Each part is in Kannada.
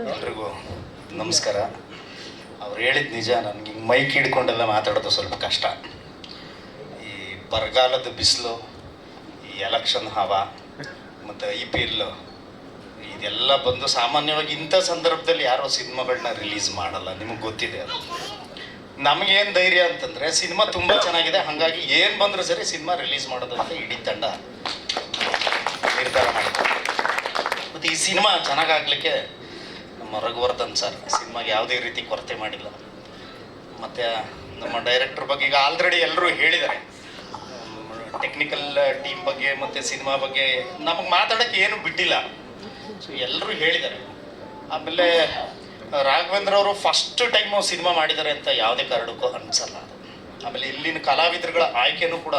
ಎಲ್ರಿಗೂ ನಮಸ್ಕಾರ. ಅವ್ರು ಹೇಳಿದ ನಿಜ, ನನಗೆ ಮೈಕ್ ಹಿಡ್ಕೊಂಡೆಲ್ಲ ಮಾತಾಡೋದು ಸ್ವಲ್ಪ ಕಷ್ಟ. ಈ ಬರಗಾಲದ ಬಿಸಿಲು, ಈ ಎಲೆಕ್ಷನ್ ಹವಾ, ಮತ್ತು ಐ ಪಿ ಎಲ್ ಇದೆಲ್ಲ ಬಂದು ಸಾಮಾನ್ಯವಾಗಿ ಇಂಥ ಸಂದರ್ಭದಲ್ಲಿ ಯಾರೋ ಸಿನಿಮಾಗಳನ್ನ ರಿಲೀಸ್ ಮಾಡಲ್ಲ. ನಿಮಗೆ ಗೊತ್ತಿದೆ ಅದು. ನಮಗೇನು ಧೈರ್ಯ ಅಂತಂದರೆ ಸಿನಿಮಾ ತುಂಬ ಚೆನ್ನಾಗಿದೆ. ಹಾಗಾಗಿ ಏನು ಬಂದರೂ ಸರಿ ಸಿನಿಮಾ ರಿಲೀಸ್ ಮಾಡೋದಂತ ಇಡೀ ತಂಡ ನಿರ್ಧಾರ ಮಾಡಿದೆ. ಮತ್ತು ಈ ಸಿನಿಮಾ ಚೆನ್ನಾಗಾಗಲಿಕ್ಕೆ ನಮ್ಮ ರಘುವರ್ಧನ್ ಸರ್, ಸಿನಿಮಾಗೆ ಯಾವುದೇ ರೀತಿ ಕೊರತೆ ಮಾಡಿಲ್ಲ. ಮತ್ತು ನಮ್ಮ ಡೈರೆಕ್ಟರ್ ಬಗ್ಗೆ ಈಗ ಆಲ್ರೆಡಿ ಎಲ್ಲರೂ ಹೇಳಿದ್ದಾರೆ. ಟೆಕ್ನಿಕಲ್ ಟೀಮ್ ಬಗ್ಗೆ ಮತ್ತು ಸಿನಿಮಾ ಬಗ್ಗೆ ನಮಗೆ ಮಾತಾಡೋಕ್ಕೆ ಏನು ಬಿಟ್ಟಿಲ್ಲ. ಸೊ ಎಲ್ಲರೂ ಹೇಳಿದ್ದಾರೆ. ಆಮೇಲೆ, ರಾಘವೇಂದ್ರ ಅವರು ಫಸ್ಟ್ ಟೈಮು ಸಿನಿಮಾ ಮಾಡಿದ್ದಾರೆ ಅಂತ ಯಾವುದೇ ಕಾರಣಕ್ಕೂ ಅನಿಸಲ್ಲ ಅದು. ಆಮೇಲೆ ಇಲ್ಲಿನ ಕಲಾವಿದರುಗಳ ಆಯ್ಕೆನೂ ಕೂಡ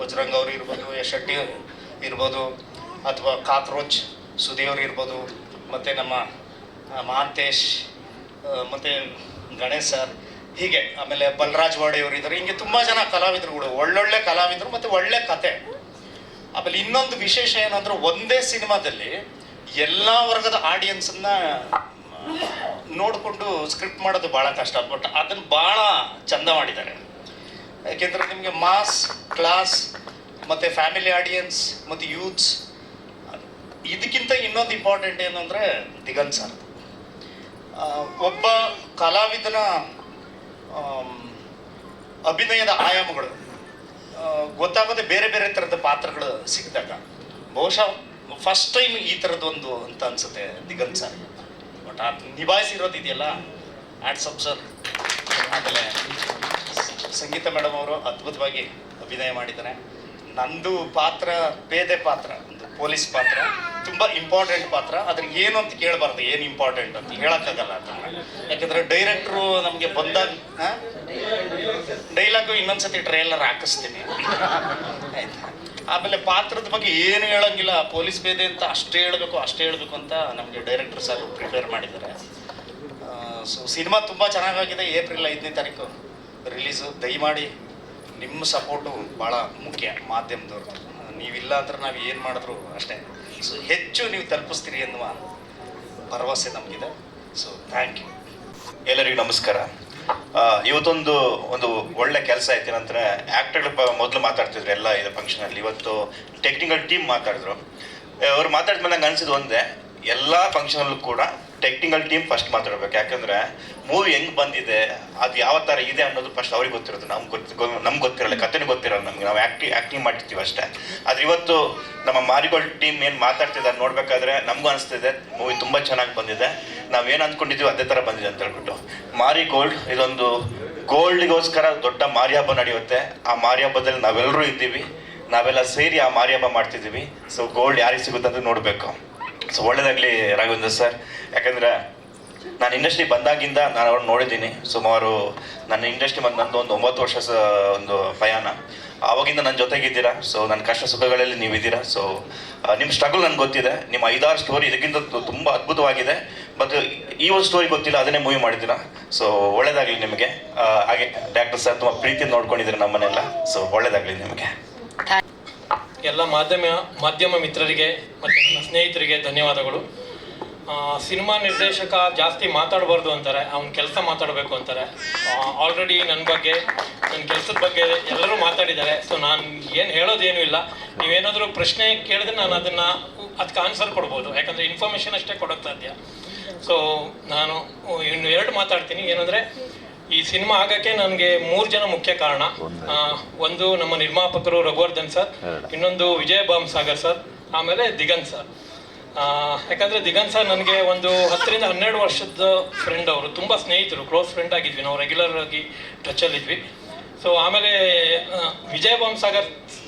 ವಜ್ರಂಗ್ ಅವರು ಇರ್ಬೋದು, ಯಶ್ ಶೆಟ್ಟಿ ಇರ್ಬೋದು, ಅಥವಾ ಕಾಕ್ರೋಚ್ ಸುದೀವ್ರು ಇರ್ಬೋದು ಮತ್ತು ನಮ್ಮ ಮಹಾಂತೇಶ್ ಮತ್ತು ಗಣೇಶ್ ಸರ್, ಹೀಗೆ, ಆಮೇಲೆ ಬಲರಾಜ್ ವಾಡೆಯವರು ಇದ್ದಾರೆ. ಹಿಂಗೆ ತುಂಬ ಜನ ಕಲಾವಿದರುಗಳು ಒಳ್ಳೊಳ್ಳೆ ಕಲಾವಿದರು ಮತ್ತು ಒಳ್ಳೆ ಕತೆ. ಆಮೇಲೆ ಇನ್ನೊಂದು ವಿಶೇಷ ಏನಂದ್ರೆ ಒಂದೇ ಸಿನಿಮಾದಲ್ಲಿ ಎಲ್ಲ ವರ್ಗದ ಆಡಿಯನ್ಸನ್ನ ನೋಡಿಕೊಂಡು ಸ್ಕ್ರಿಪ್ಟ್ ಮಾಡೋದು ಭಾಳ ಕಷ್ಟ. ಬಟ್ ಅದನ್ನು ಭಾಳ ಚಂದ ಮಾಡಿದ್ದಾರೆ. ಯಾಕೆಂದರೆ ನಿಮಗೆ ಮಾಸ್, ಕ್ಲಾಸ್, ಮತ್ತು ಫ್ಯಾಮಿಲಿ ಆಡಿಯನ್ಸ್, ಮತ್ತು ಯೂತ್ಸ್ ಇದಕ್ಕಿಂತ ಇನ್ನೊಂದು ಇಂಪಾರ್ಟೆಂಟ್ ಏನು ಅಂದರೆ ದಿಗಂತ್ ಸರ್. ಒಬ್ಬ ಕಲಾವಿದನ ಅಭಿನಯದ ಆಯಾಮಗಳು ಗೊತ್ತಾಗೋದೆ ಬೇರೆ ಬೇರೆ ಥರದ ಪಾತ್ರಗಳು ಸಿಕ್ಕಿದಾಗ, ಬಹುಶಃ ಫಸ್ಟ್ ಟೈಮ್ ಈ ಥರದ್ದೊಂದು ಅಂತ ಅನ್ಸುತ್ತೆ ದಿಗಂತ್ ಸರ್. ಬಟ್ ಆ ನಿಭಾಯಿಸಿರೋದು ಇದೆಯಲ್ಲ? ಆಟ್ಸಪ್ ಸರ್ ಆಮೇಲೆ ಸಂಗೀತ ಮೇಡಮ್ ಅವರು ಅದ್ಭುತವಾಗಿ ಅಭಿನಯ ಮಾಡಿದ್ದಾರೆ. ನಂದು ಪಾತ್ರ, ಪೇದೆ ಪಾತ್ರ, ಒಂದು ಪೊಲೀಸ್ ಪಾತ್ರ. ತುಂಬ ಇಂಪಾರ್ಟೆಂಟ್ ಪಾತ್ರ. ಅದ್ರ ಏನು ಅಂತ ಕೇಳಬಾರ್ದು, ಏನು ಇಂಪಾರ್ಟೆಂಟ್ ಅಂತ. ಹೇಳಕ್ಕಾಗಲ್ಲ ಅದನ್ನ. ಯಾಕಂದ್ರೆ ಡೈರೆಕ್ಟ್ರು ನಮಗೆ ಬಂದಾಗ ಡೈಲಾಗು ಇನ್ನೊಂದ್ಸತಿ ಟ್ರೈಲರ್ ಹಾಕಿಸ್ತೀನಿ. ಆಮೇಲೆ ಪಾತ್ರದ ಬಗ್ಗೆ ಏನು ಹೇಳಂಗಿಲ್ಲ. ಪೊಲೀಸ್ ಬೇದೆ ಅಂತ ಅಷ್ಟೇ ಹೇಳಬೇಕು ಅಷ್ಟೇ ಹೇಳಬೇಕು ಅಂತ ನಮಗೆ ಡೈರೆಕ್ಟರ್ ಸರ್ ಪ್ರಿಪೇರ್ ಮಾಡಿದ್ದಾರೆ. ಸೊ ಸಿನಿಮಾ ತುಂಬ ಚೆನ್ನಾಗಾಗಿದೆ. ಏಪ್ರಿಲ್ ಐದನೇ ತಾರೀಕು ರಿಲೀಸು ದಯಮಾಡಿ ನಿಮ್ಮ ಸಪೋರ್ಟು ಭಾಳ ಮುಖ್ಯ ಮಾಧ್ಯಮದವ್ರದ್ದು. ನೀವಿಲ್ಲ ಅಂದ್ರೆ ನಾವು ಏನು ಮಾಡಿದ್ರು ಅಷ್ಟೇ. ಸೊ ಹೆಚ್ಚು ನೀವು ತಲುಪಿಸ್ತೀರಿ ಎನ್ನುವ ಭರವಸೆ ನಮಗಿದೆ. ಸೊ ಥ್ಯಾಂಕ್ ಯು ಎಲ್ಲರಿಗೂ ನಮಸ್ಕಾರ. ಇವತ್ತೊಂದು, ಒಂದು ಒಳ್ಳೆ ಕೆಲಸ ಆಯ್ತು. ನಂತರ ಆಕ್ಟರ್ಗಳು ಮೊದಲು ಮಾತಾಡ್ತಿದ್ರು ಎಲ್ಲ ಇದು ಫಂಕ್ಷನಲ್ಲಿ ಇವತ್ತು ಟೆಕ್ನಿಕಲ್ ಟೀಮ್ ಮಾತಾಡಿದ್ರು. ಅವ್ರು ಮಾತಾಡಿದ್ಮೇಲೆ ನಂಗೆ ಅನ್ಸಿದ್ದು ಒಂದೇ, ಎಲ್ಲ ಫಂಕ್ಷನಲ್ಲೂ ಕೂಡ ಟೆಕ್ನಿಕಲ್ ಟೀಮ್ ಫಸ್ಟ್ ಮಾತಾಡ್ಬೇಕು. ಯಾಕಂದ್ರೆ ಮೂವಿ ಹೆಂಗ್ ಬಂದಿದೆ, ಅದು ಯಾವ ತರ ಇದೆ ಅನ್ನೋದು ಫಸ್ಟ್ ಅವ್ರಿಗೆ ಗೊತ್ತಿರೋದು. ನಮ್ಗೆ ಗೊತ್ತ ನಮ್ಗೆ ಗೊತ್ತಿರಲ್ಲ ಕಥೆನೂ ಗೊತ್ತಿರಲ್ಲ ನಮ್ಗೆ. ನಾವು ಆಕ್ಟಿ ಆಕ್ಟಿಂಗ್ ಮಾಡ್ತೀವಿ ಅಷ್ಟೇ. ಆದ್ರೆ ಇವತ್ತು ನಮ್ಮ ಮಾರಿಗೋಲ್ಡ್ ಟೀಮ್ ಏನು ಮಾತಾಡ್ತಿದ್ದಾರೆ ನೋಡ್ಬೇಕಾದ್ರೆ ನಮಗೂ ಅನಿಸ್ತಿದೆ ಮೂವಿ ತುಂಬ ಚೆನ್ನಾಗಿ ಬಂದಿದೆ. ನಾವೇನು ಅಂದ್ಕೊಂಡಿದ್ದೀವಿ ಅದೇ ಥರ ಬಂದಿದೆ ಅಂತ ಹೇಳ್ಬಿಟ್ಟು. ಮಾರಿ ಗೋಲ್ಡ್ ಇದೊಂದು ಗೋಲ್ಡ್ಗೋಸ್ಕರ ದೊಡ್ಡ ಮಾರಿ ಹಬ್ಬ ನಡೆಯುತ್ತೆ. ಆ ಮಾರಿ ಹಬ್ಬದಲ್ಲಿ ನಾವೆಲ್ಲರೂ ಇದ್ದೀವಿ. ನಾವೆಲ್ಲ ಸೇರಿ ಆ ಮಾರಿ ಹಬ್ಬ ಮಾಡ್ತಿದ್ದೀವಿ. ಸೊ ಗೋಲ್ಡ್ ಯಾರಿಗೆ ಸಿಗುತ್ತೆ ಅಂತ ನೋಡಬೇಕು. ಸೊ ಒಳ್ಳೇದಾಗಲಿ, ರಾಘವೇಂದ್ರ ಸರ್. ಯಾಕಂದ್ರೆ, ನಾನು ಇಂಡಸ್ಟ್ರಿ ಬಂದಾಗಿಂದ ನಾನು ಅವ್ರನ್ನ ನೋಡಿದ್ದೀನಿ. ಸುಮಾರು ನನ್ನ ಇಂಡಸ್ಟ್ರಿ ಮತ್ತು ನಂದು ಒಂದು ಒಂಬತ್ತು ವರ್ಷ ಒಂದು ಪಯಾಣ. ಆವಾಗಿಂದ ನನ್ನ ಜೊತೆಗಿದ್ದೀರಾ? ಸೊ ನನ್ನ ಕಷ್ಟ ಸುಖಗಳಲ್ಲಿ ನೀವಿದ್ದೀರಾ? ಸೊ ನಿಮ್ಮ ಸ್ಟ್ರಗಲ್ ನನಗೆ ಗೊತ್ತಿದೆ. ನಿಮ್ಮ ಐದಾರು ಸ್ಟೋರಿ ಇದಕ್ಕಿಂತ ತುಂಬ ಅದ್ಭುತವಾಗಿದೆ. ಬಟ್ ಈ ಒಂದು ಸ್ಟೋರಿ ಗೊತ್ತಿಲ್ಲ, ಅದನ್ನೇ ಮೂವಿ ಮಾಡಿದ್ದೀರಾ? ಸೊ ಒಳ್ಳೇದಾಗಲಿ ನಿಮಗೆ. ಹಾಗೆ, ಡಾಕ್ಟರ್ ಸರ್, ತುಂಬ ಪ್ರೀತಿ ನೋಡ್ಕೊಂಡಿದ್ದೀರಾ ನಮ್ಮನ್ನೆಲ್ಲ. ಸೊ ಒಳ್ಳೇದಾಗಲಿ ನಿಮಗೆ. ಎಲ್ಲ ಮಾಧ್ಯಮ ಮಾಧ್ಯಮ ಮಿತ್ರರಿಗೆ ಮತ್ತು ನನ್ನ ಸ್ನೇಹಿತರಿಗೆ ಧನ್ಯವಾದಗಳು. ಸಿನಿಮಾ ನಿರ್ದೇಶಕ ಜಾಸ್ತಿ ಮಾತಾಡಬಾರ್ದು ಅಂತಾರೆ, ಅವ್ನ ಕೆಲಸ ಮಾತಾಡಬೇಕು ಅಂತಾರೆ. ಆಲ್ರೆಡಿ ನನ್ನ ಬಗ್ಗೆ ನನ್ನ ಕೆಲಸದ ಬಗ್ಗೆ ಎಲ್ಲರೂ ಮಾತಾಡಿದ್ದಾರೆ ಸೊ ನಾನು ಏನು ಹೇಳೋದೇನು ಇಲ್ಲ. ನೀವೇನಾದರೂ ಪ್ರಶ್ನೆ ಕೇಳಿದ್ರೆ ನಾನು ಅದನ್ನು ಅದಕ್ಕೆ ಆನ್ಸರ್ ಕೊಡ್ಬೋದು, ಯಾಕಂದರೆ ಇನ್ಫಾರ್ಮೇಷನ್ ಅಷ್ಟೇ ಕೊಡೋಕ್ಕೆ ಸಾಧ್ಯ. ಸೊ ನಾನು, ಇನ್ನು ಎರಡು ಮಾತಾಡ್ತೀನಿ, ಏನಂದರೆ ಈ ಸಿನಿಮಾ ಆಗಕ್ಕೆ ನನಗೆ ಮೂರು ಜನ ಮುಖ್ಯ ಕಾರಣ. ಒಂದು. ನಮ್ಮ ನಿರ್ಮಾಪಕರು ರಘುವರ್ಧನ್ ಸರ್ ಇನ್ನೊಂದು ವಿಜಯ ಬಾಮ್ ಸಾಗರ್ ಸರ್ ಆಮೇಲೆ ದಿಗಂತ್ ಸರ್. ಯಾಕಂದ್ರೆ ದಿಗಂತ್ ಸರ್ ನನಗೆ ಒಂದು ಹತ್ತರಿಂದ ಹನ್ನೆರಡು ವರ್ಷದ ಫ್ರೆಂಡ್ ಅವರು ತುಂಬ ಸ್ನೇಹಿತರು ಕ್ಲೋಸ್ ಫ್ರೆಂಡ್ ಆಗಿದ್ವಿ. ನಾವು ರೆಗ್ಯುಲರ್ ಆಗಿ ಟಚಲ್ಲಿದ್ವಿ ಸೊ ಆಮೇಲೆ ವಿಜಯ ಬಾಮ್ ಸಾಗರ್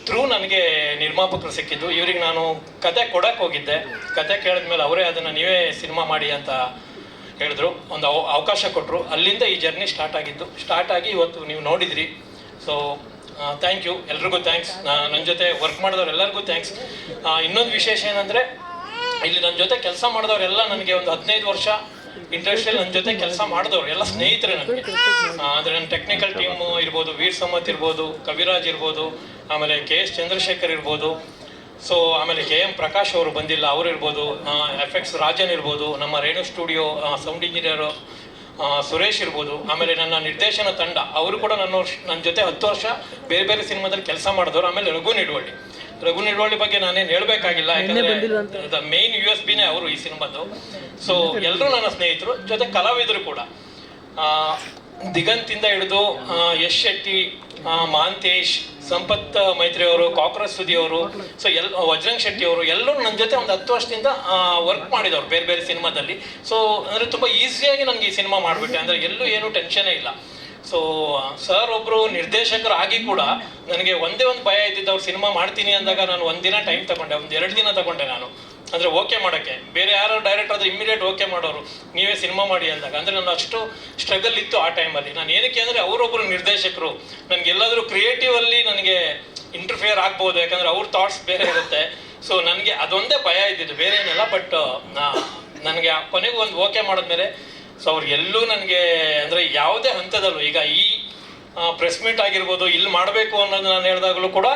ಥ್ರೂ ನನಗೆ ನಿರ್ಮಾಪಕರು ಸಿಕ್ಕಿದ್ದು. ಇವ್ರಿಗೆ ನಾನು ಕತೆ ಕೊಡಕ್ಕೆ ಹೋಗಿದ್ದೆ. ಕತೆ ಕೇಳಿದ್ಮೇಲೆ ಅವರೇ ಅದನ್ನು ನೀವೇ ಸಿನಿಮಾ ಮಾಡಿ ಅಂತ ಹೇಳಿದ್ರು. ಒಂದು ಅವ- ಅವಕಾಶ ಕೊಟ್ಟರು ಅಲ್ಲಿಂದ ಈ ಜರ್ನಿ ಸ್ಟಾರ್ಟ್ ಆಗಿದ್ದು. ಸ್ಟಾರ್ಟ್ ಆಗಿ ಇವತ್ತು ನೀವು ನೋಡಿದ್ರಿ. ಸೊ ಥ್ಯಾಂಕ್ ಯು ಎಲ್ರಿಗೂ ಥ್ಯಾಂಕ್ಸ್ ನನ್ನ ಜೊತೆ ವರ್ಕ್ ಮಾಡಿದವ್ರು ಎಲ್ಲರಿಗೂ ಥ್ಯಾಂಕ್ಸ್ ಇನ್ನೊಂದು ವಿಶೇಷ ಏನಂದರೆ, ಇಲ್ಲಿ ನನ್ನ ಜೊತೆ ಕೆಲಸ ಮಾಡಿದವರೆಲ್ಲ ನನಗೆ ಒಂದು ಹದಿನೈದು ವರ್ಷ ಇಂಡಸ್ಟ್ರಿಯಲ್ಲಿ ನನ್ನ ಜೊತೆ ಕೆಲಸ ಮಾಡಿದವರು, ಎಲ್ಲ ಸ್ನೇಹಿತರೆ ನನಗೆ. ಅಂದರೆ ನನ್ನ ಟೆಕ್ನಿಕಲ್ ಟೀಮ್ ಇರ್ಬೋದು, ವೀರ್ ಸಮತ್ ಇರ್ಬೋದು, ಕವಿರಾಜ್ ಇರ್ಬೋದು, ಆಮೇಲೆ ಕೆ ಎಸ್ ಚಂದ್ರಶೇಖರ್ ಇರ್ಬೋದು. ಸೊ ಆಮೇಲೆ ಕೆ ಎಂ ಪ್ರಕಾಶ್ ಅವರು ಬಂದಿಲ್ಲ ಅವರು ಇರ್ಬೋದು ಎಫ್ ಎಕ್ಸ್ ರಾಜನ್ ಇರ್ಬೋದು ನಮ್ಮ Renu studio sound engineer Suresh ಇರ್ಬೋದು ಆಮೇಲೆ ನನ್ನ ನಿರ್ದೇಶನ ತಂಡ ಅವರು ಕೂಡ ನನ್ನ ವರ್ಷ ನನ್ನ ಜೊತೆ ಹತ್ತು ವರ್ಷ ಬೇರೆ ಬೇರೆ ಸಿನಿಮಾದಲ್ಲಿ ಕೆಲಸ ಮಾಡಿದವರು ಆಮೇಲೆ ರಘು ನಿಡುವಳ್ಳಿ. ರಘು ನಿಡ್ವಳ್ಳಿ ಬಗ್ಗೆ ನಾನೇನು ಹೇಳಬೇಕಾಗಿಲ್ಲ ಯಾಕಂದರೆ ದ ಮೇನ್ ಯು ಎಸ್ ಬಿನೇ ಅವರು ಈ ಸಿನಿಮಾದು ಸೊ ಎಲ್ಲರೂ ನನ್ನ ಸ್ನೇಹಿತರು ಜೊತೆ ಕಲಾವಿದರು ಕೂಡ. ದಿಗಂತಿಂದ ಹಿಡಿದು ಯಶ್ ಶೆಟ್ಟಿ ಮಾಂತೇಶ್ ಮಹಾಂತೇಶ್ ಸಂಪತ್ ಮೈತ್ರಿ ಅವರು ಸುದಿಯವರು ಸೊ ಎಲ್, ವಜ್ರಂಗ್ ಶೆಟ್ಟಿ ಅವರು ಎಲ್ಲರೂ ನನ್ನ ಜೊತೆ ಒಂದು ಹತ್ತು ವರ್ಷದಿಂದ ವರ್ಕ್ ಮಾಡಿದವರು ಬೇರೆ ಬೇರೆ ಸಿನಿಮಾದಲ್ಲಿ. ಸೊ ಅಂದರೆ ತುಂಬ ಈಸಿಯಾಗಿ ನನಗೆ ಈ ಸಿನಿಮಾ ಮಾಡಿಬಿಟ್ಟೆ. ಅಂದರೆ ಎಲ್ಲೂ ಏನೂ ಟೆನ್ಷನೇ ಇಲ್ಲ. ಸೊ ಸರ್ ಒಬ್ಬರು ನಿರ್ದೇಶಕರಾಗಿ ಕೂಡ ನನಗೆ ಒಂದೇ ಒಂದು ಭಯ ಇದ್ದಿದ್ದು ಅವ್ರು ಸಿನಿಮಾ ಮಾಡ್ತೀನಿ ಅಂದಾಗ ನಾನು ಒಂದಿನ ಟೈಮ್ ತಗೊಂಡೆ. ಒಂದು ಎರಡು ದಿನ ತಗೊಂಡೆ ನಾನು. ಅಂದರೆ ಓಕೆ ಮಾಡೋಕ್ಕೆ. ಬೇರೆ ಯಾರೋ ಡೈರೆಕ್ಟರ್ ಆದ್ರೆ ಇಮಿಡಿಯೇಟ್ ಓಕೆ ಮಾಡೋರು, ನೀವೇ ಸಿನಿಮಾ ಮಾಡಿ ಅಂದಾಗ. ಅಂದರೆ ನಾನು ಅಷ್ಟು ಸ್ಟ್ರಗಲ್ ಇತ್ತು ಆ ಟೈಮಲ್ಲಿ ನಾನು ಏನಕ್ಕೆ ಅಂದರೆ ಅವರೊಬ್ಬರು ನಿರ್ದೇಶಕರು. ನನಗೆ ಎಲ್ಲಾದರೂ ಕ್ರಿಯೇಟಿವ್ ಅಲ್ಲಿ ನನಗೆ ಇಂಟರ್ಫಿಯರ್ ಆಗ್ಬೋದು. ಯಾಕಂದ್ರೆ ಅವ್ರ ಥಾಟ್ಸ್ ಬೇರೆ ಇರುತ್ತೆ. ಸೊ ನನಗೆ ಅದೊಂದೇ ಭಯ ಇದ್ದಿದ್ದು. ಬೇರೆ ಏನಿಲ್ಲ ಬಟ್ ನನಗೆ ಕೊನೆಗೂ ಒಂದು ಓಕೆ ಮಾಡಿದ್ಮೇಲೆ ಸೊ ಅವ್ರು ಎಲ್ಲೂ ನನಗೆ ಅಂದರೆ ಯಾವುದೇ ಹಂತದಲ್ಲೂ ಈಗ ಈ ಪ್ರೆಸ್ ಮೀಟ್ ಆಗಿರ್ಬೋದು, ಇಲ್ಲಿ ಮಾಡಬೇಕು ಅನ್ನೋದು ನಾನು ಹೇಳಿದಾಗಲೂ ಕೂಡ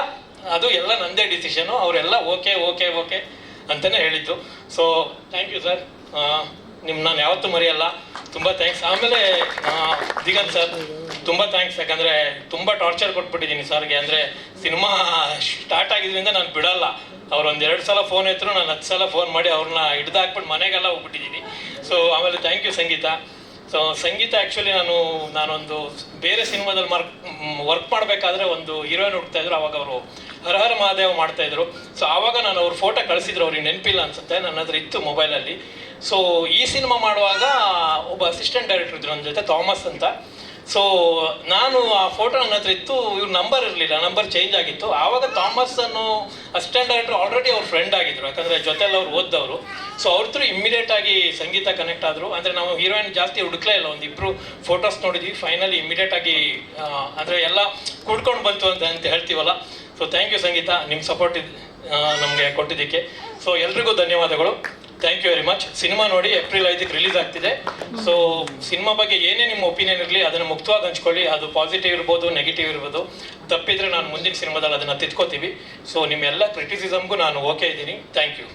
ಅದು ಎಲ್ಲ ನಂದೇ ಡಿಸಿಷನು ಅವರೆಲ್ಲ ಓಕೆ ಓಕೆ ಓಕೆ ಅಂತಲೇ ಹೇಳಿದ್ದು. ಸೊ ಥ್ಯಾಂಕ್ ಯು ಸರ್ ನಿಮ್ಮ ನಾನು ಯಾವತ್ತೂ ಮರೆಯಲ್ಲ. ತುಂಬ ಥ್ಯಾಂಕ್ಸ್ ಆಮೇಲೆ ದಿಗಂತ್ ಸರ್ ತುಂಬ ಥ್ಯಾಂಕ್ಸ್ ಯಾಕಂದರೆ ತುಂಬ ಟಾರ್ಚರ್ ಕೊಟ್ಬಿಟ್ಟಿದ್ದೀನಿ ಸರ್ಗೆ. ಅಂದರೆ ಸಿನಿಮಾ ಸ್ಟಾರ್ಟ್ ಆಗಿದ್ರಿಂದ ನಾನು ಬಿಡಲ್ಲ. ಅವ್ರು ಒಂದು ಎರಡು ಸಲ ಫೋನ್ ಎತ್ತರು ನಾನು ಹತ್ತು ಸಲ ಫೋನ್ ಮಾಡಿ ಅವ್ರನ್ನ ಹಿಡ್ದು ಹಾಕ್ಬಿಟ್ಟು ಮನೆಗೆಲ್ಲ ಹೋಗ್ಬಿಟ್ಟಿದ್ದೀನಿ. ಸೊ ಆಮೇಲೆ thank you Sangeetha. So Sangeetha actually ನಾನು, ನಾನೊಂದು ಬೇರೆ ಸಿನಿಮಾದಲ್ಲಿ ಮಾರ್ಕ್ ವರ್ಕ್ ಮಾಡಬೇಕಾದ್ರೆ ಒಂದು ಹೀರೋಯಿನ್ ಹುಡ್ತಾ ಇದ್ರು. ಅವಾಗ ಅವರು ಹರಹರ ಮಹಾದೇವ ಮಾಡ್ತಾ ಇದ್ರು. ಸೊ ಆವಾಗ ನಾನು ಅವ್ರ ಫೋಟೋ ಕಳಿಸಿದ್ರು, ಅವ್ರಿಗೆ ನೆನಪಿಲ್ಲ ಅನ್ಸುತ್ತೆ. ನನ್ನ ಹತ್ರ ಇತ್ತು ಮೊಬೈಲಲ್ಲಿ ಸೊ ಈ ಸಿನಿಮಾ ಮಾಡುವಾಗ ಒಬ್ಬ ಅಸಿಸ್ಟೆಂಟ್ ಡೈರೆಕ್ಟರ್ ಇದ್ರು ನನ್ನ ಜೊತೆ, ಥಾಮಸ್ ಅಂತ. ಸೊ ನಾನು ಆ ಫೋಟೋ ನನ್ನ ಹತ್ರ ಇತ್ತು. ಇವ್ರ ನಂಬರ್ ಇರಲಿಲ್ಲ ನಂಬರ್ ಚೇಂಜ್ ಆಗಿತ್ತು. ಆವಾಗ ಥಾಮಸ್ ಅನ್ನು ಅಸಿಸ್ಟೆಂಟ್ ಡೈರೆಕ್ಟರ್ ಆಲ್ರೆಡಿ ಅವ್ರ ಫ್ರೆಂಡ್ ಆಗಿದ್ರು. ಯಾಕಂದ್ರೆ ಜೊತೆಲಿ ಅವ್ರು ಓದ್ದವರು. ಸೊ ಅವ್ರ ಥ್ರೂ ಇಮಿಡಿಯೇಟ್ ಆಗಿ ಸಂಗೀತ ಕನೆಕ್ಟ್ ಆದ್ರು. ಅಂದ್ರೆ ನಾವು ಹೀರೋಯಿನ್ ಜಾಸ್ತಿ ಹುಡುಕ್ಲೇ ಇಲ್ಲ. ಒಂದು ಇಬ್ರು ಫೋಟೋಸ್ ನೋಡಿದ್ವಿ. ಫೈನಲಿ ಇಮಿಡಿಯೇಟ್ ಆಗಿ ಅಂದ್ರೆ ಎಲ್ಲ ಕೂಡ್ಕೊಂಡು ಬಂತು ಅಂತ ಅಂತ ಹೇಳ್ತೀವಲ್ಲ. ಸೊ ಥ್ಯಾಂಕ್ ಯು ಸಂಗೀತ ನಿಮ್ಮ ಸಪೋರ್ಟ್ ನಮಗೆ ಕೊಟ್ಟಿದ್ದಕ್ಕೆ. ಸೊ ಎಲ್ರಿಗೂ ಧನ್ಯವಾದಗಳು. Thank you very much cinema ನೋಡಿ ಏಪ್ರಿಲ್ ಐದಕ್ಕೆ ರಿಲೀಸ್ ಆಗ್ತಿದೆ. ಸೊ ಸಿನಿಮಾ ಬಗ್ಗೆ ಏನೇ ನಿಮ್ಮ ಒಪಿನಿಯನ್ ಇರಲಿ, ಅದನ್ನು ಮುಕ್ತವಾಗಿ ಹಂಚ್ಕೊಳ್ಳಿ. ಅದು ಪಾಸಿಟಿವ್ ಇರ್ಬೋದು ನೆಗೆಟಿವ್ ಇರ್ಬೋದು. ತಪ್ಪಿದ್ರೆ ನಾನು ಮುಂದಿನ ಸಿನಿಮಾದಲ್ಲಿ ಅದನ್ನು ತಿದ್ಕೋತೀವಿ. ಸೊ ನಿಮ್ಮೆಲ್ಲ ಕ್ರಿಟಿಸಿಸಮ್ಗೂ ನಾನು ಓಕೆ ಇದ್ದೀನಿ. Thank you